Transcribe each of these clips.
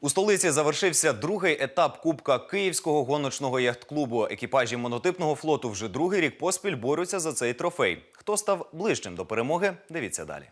У столиці завершився другий етап Кубка Київського гоночного яхт-клубу. Екіпажі монотипного флоту вже другий рік поспіль борються за цей трофей. Хто став ближчим до перемоги? Дивіться далі.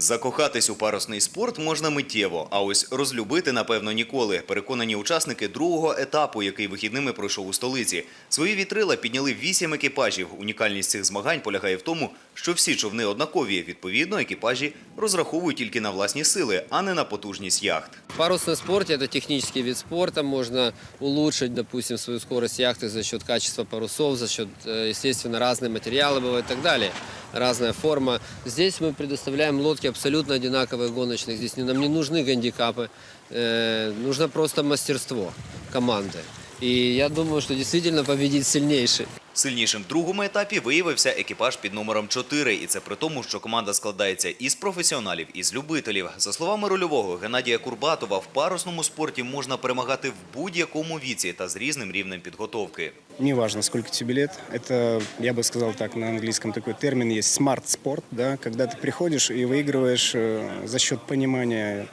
Закохатись у парусний спорт можна миттєво, а ось розлюбити, напевно, ніколи. Переконані учасники другого етапу, який вихідними пройшов у столиці. Свої вітрила підняли вісім екіпажів. Унікальність цих змагань полягає в тому, що всі човни однакові. Відповідно, екіпажі розраховують тільки на власні сили, а не на потужність яхт. В парусном спорте это технический вид спорта. Можно улучшить, допустим, свою скорость яхты за счет качества парусов, за счет, э, естественно, разные материалы бывают и так далее. Разная форма. Здесь мы предоставляем лодки абсолютно одинаковые гоночные. Здесь не- нам не нужны гандикапы. Э, Нужно просто мастерство команды. И я думаю, что действительно победит сильнейший. Сильнішим в другому етапі виявився екіпаж під номером 4. І це при тому, що команда складається із професіоналів, і з любителів. За словами рольового Геннадія Курбатова, в парусному спорті можна перемагати в будь-якому віці та з різним рівнем підготовки. Неважно, сколько тебе лет. Это, я бы сказал так, на английском такой термин есть смарт-спорт, да, когда ты приходишь и выигрываешь э, за счет понимания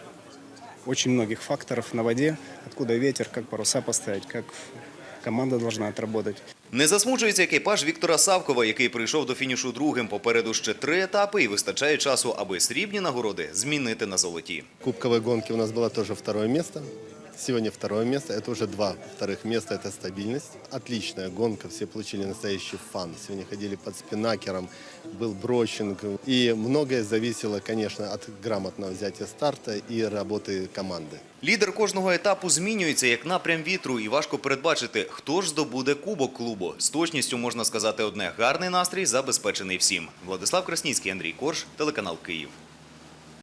очень многих факторов на воде, откуда ветер, как паруса поставить, как команда должна отработать. Не засмучується екіпаж Віктора Савкова, який прийшов до фінішу другим. Попереду ще три етапи і вистачає часу, аби срібні нагороди змінити на золоті. Кубкові гонки у нас було теж второе место. Сегодня второе место. Это уже два вторых места. Это стабильность. Отличная гонка. Все получили настоящий фан. Сегодня ходили под спинакером. Был брочинг. И многое зависело, конечно, от грамотного взятия старта и работы команды. Лідер кожного етапу змінюється як напрям вітру, і важко передбачити, хто ж здобуде кубок клубу. З точністю можна сказати одне: гарний настрій забезпечений всім. Владислав Красніцький, Андрій Корж, телеканал Київ.